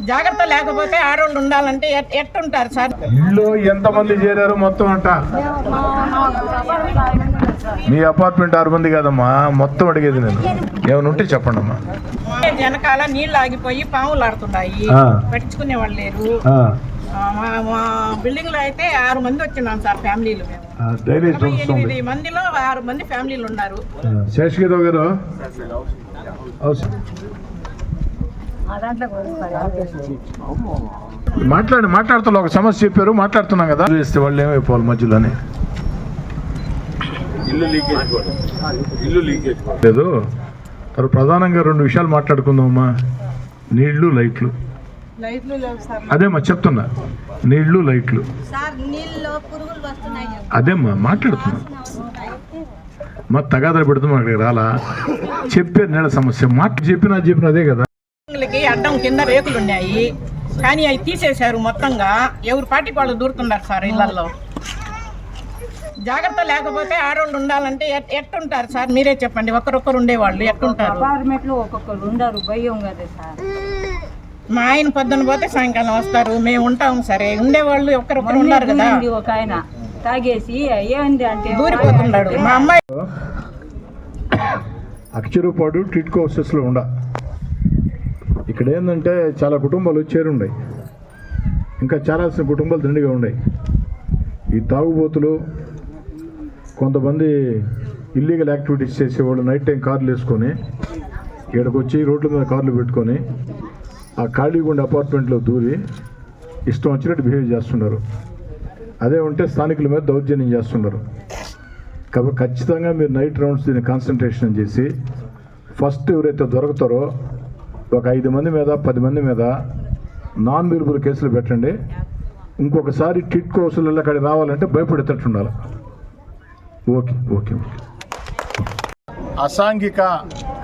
జాగ్రత్త లేకపోతే ఆడవాళ్ళు ఉండాలంటే ఎట్- ఎట్టుంటారు సార్? ఇల్లు ఎంతమంది చేరారు మొత్తం అంట? మీ అపార్ట్మెంట్ ఆరు మంది కదమ్మా మొత్తం అడిగేది నేను. ఏమైనా ఉంటే చెప్పండి అమ్మా వెనకాల నీళ్ళు ఆగిపోయి పాములు ఆడుతున్నాయి. పట్టించుకునే వాళ్ళు లేరు. మా బిల్డింగ్లో అయితే ఆరు మంది వచ్చినాం సార్ ఫ్యామిలీలు మేము. ఎనిమిది మందిలో ఆరు మంది ఫ్యామిలీలు ఉన్నారు. ఆ, శేషగిరి గారు. మాట్లాడి మాట్లాడుతున్నా ఒక సమస్య చెప్పారు మాట్లాడుతున్నాం కదా. వేస్తే వాళ్ళు ఏమైపోవాలి మధ్యలోనే? ఇల్లు లీకేజ్ కూడా. ఇల్లు లీకేజ్ కూడా. లేదు. తర్వాత ప్రధానంగా రెండు విషయాలు మాట్లాడుకుందామమ్మా. నీళ్ళు లైట్లు. లైట్లు లేవు సార్. అదేమ్మా చెప్తున్నా. నీళ్ళు లైట్లు. సార్ నీళ్ళలో పురుగులు వస్తున్నాయి అదేమ్మా మాట్లాడుతున్నా. మా తగాదాలు పెడుతున్నా అక్కడికి రాలా. చెప్పారు నీళ్ళ సమస్య. మాట చెప్పినా చెప్పిన అదే కదా. అడ్డం కింద రేకులు ఉన్నాయి కానీ అవి తీసేశారు మొత్తంగా. ఎవరి పాటికి వాళ్ళు దూరుతున్నారు సార్ ఇళ్ళలో జాగ్రత్త లేకపోతే ఆడవాళ్ళు ఉండాలంటే ఎట్- ఎట్టుంటారు సార్? మీరే చెప్పండి. ఒకరొకరు ఉండేవాళ్ళు ఎట్టుంటారు? అపార్ట్మెంట్లో ఒక్కొక్కరు ఉండరు. భయం కదా సార్. మా ఆయన పొద్దున పోతే సాయంకాలం వస్తారు. మేము ఉంటాం సరే. ఉండేవాళ్ళు ఒకరొకరు ఉన్నారు కదా. ఒక ఆయన. తాగేసి ఏమైంది అంటే దూరిపోతున్నాడు. మా అమ్మాయి అక్షరపాడు టిట్కో హౌసెస్లో ఉండ. ఇక్కడ ఏంటంటే చాలా కుటుంబాలు చేరుండాయి. ఇంకా చాలా కుటుంబాలు దండిగా ఉన్నాయి ఈ తాగుబోతులు కొంతమంది ఇల్లీగల్ యాక్టివిటీస్ చేసేవాళ్ళు నైట్ టైం కార్లు వేసుకొని ఇక్కడికి వచ్చి రోడ్ల మీద కార్లు పెట్టుకొని ఆ ఖాళీగుండ అపార్ట్మెంట్లో దూరి ఇష్టం వచ్చినట్టు బిహేవ్ చేస్తున్నారు. అదే ఉంటే స్థానికుల మీద దౌర్జన్యం చేస్తున్నారు. కాబట్టి ఖచ్చితంగా మీరు నైట్ రౌండ్స్ దీన్ని కాన్సన్ట్రేషన్ చేసి ఫస్ట్ ఎవరైతే దొరుకుతారో ఒక ఐదు మంది మీద పది మంది మీద నాన్ విలుబుల్ కేసులు పెట్టండి. ఇంకొకసారి టిట్ కోసులలో అక్కడికి రావాలంటే భయపడేటట్టు ఉండాలి ఓకే ఓకే ఓకే. అసాంఘిక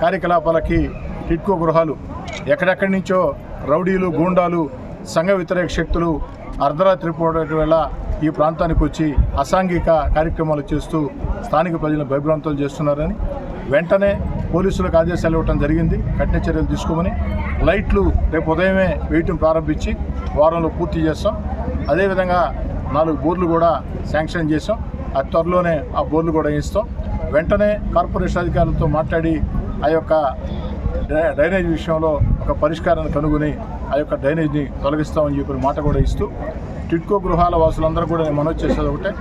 కార్యకలాపాలకి టిట్కో గృహాలు ఎక్కడెక్కడి నుంచో రౌడీలు గూండాలు సంఘ వ్యతిరేక శక్తులు అర్ధరాత్రి పూట వేళ ఈ ప్రాంతానికి వచ్చి అసాంఘిక కార్యక్రమాలు చేస్తూ స్థానిక ప్రజలను భయభ్రాంతులు చేస్తున్నారని వెంటనే పోలీసులకు ఆదేశాలు ఇవ్వడం జరిగింది. కఠిన చర్యలు తీసుకోమని లైట్లు రేపు ఉదయమే వేయటం ప్రారంభించి వారంలో పూర్తి చేస్తాం. అదేవిధంగా నాలుగు బోర్లు కూడా శాంక్షన్ చేసాం అతి త్వరలోనే ఆ బోర్లు కూడా ఇస్తాం వెంటనే కార్పొరేషన్ అధికారులతో మాట్లాడి ఆ యొక్క డ్రైనేజ్ విషయంలో ఒక పరిష్కారాన్ని కనుగొని ఆ యొక్క డ్రైనేజ్ని తొలగిస్తామని చెప్పిన మాట కూడా ఇస్తూ టిట్కో గృహాల వాసులందరూ కూడా నేను మనవి చేసేది ఒకటే.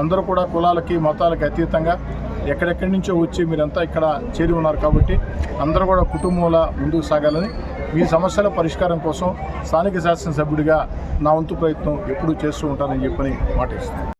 అందరూ కూడా కులాలకి మతాలకి అతీతంగా ఎక్కడెక్కడి నుంచో వచ్చి మీరంతా ఇక్కడ చేరి ఉన్నారు కాబట్టి అందరూ కూడా కుటుంబంలా ముందుకు సాగాలని మీ సమస్యల పరిష్కారం కోసం స్థానిక శాసనసభ్యుడిగా నా వంతు ప్రయత్నం ఎప్పుడూ చేస్తూ ఉంటానని చెప్పని మాట ఇస్తాను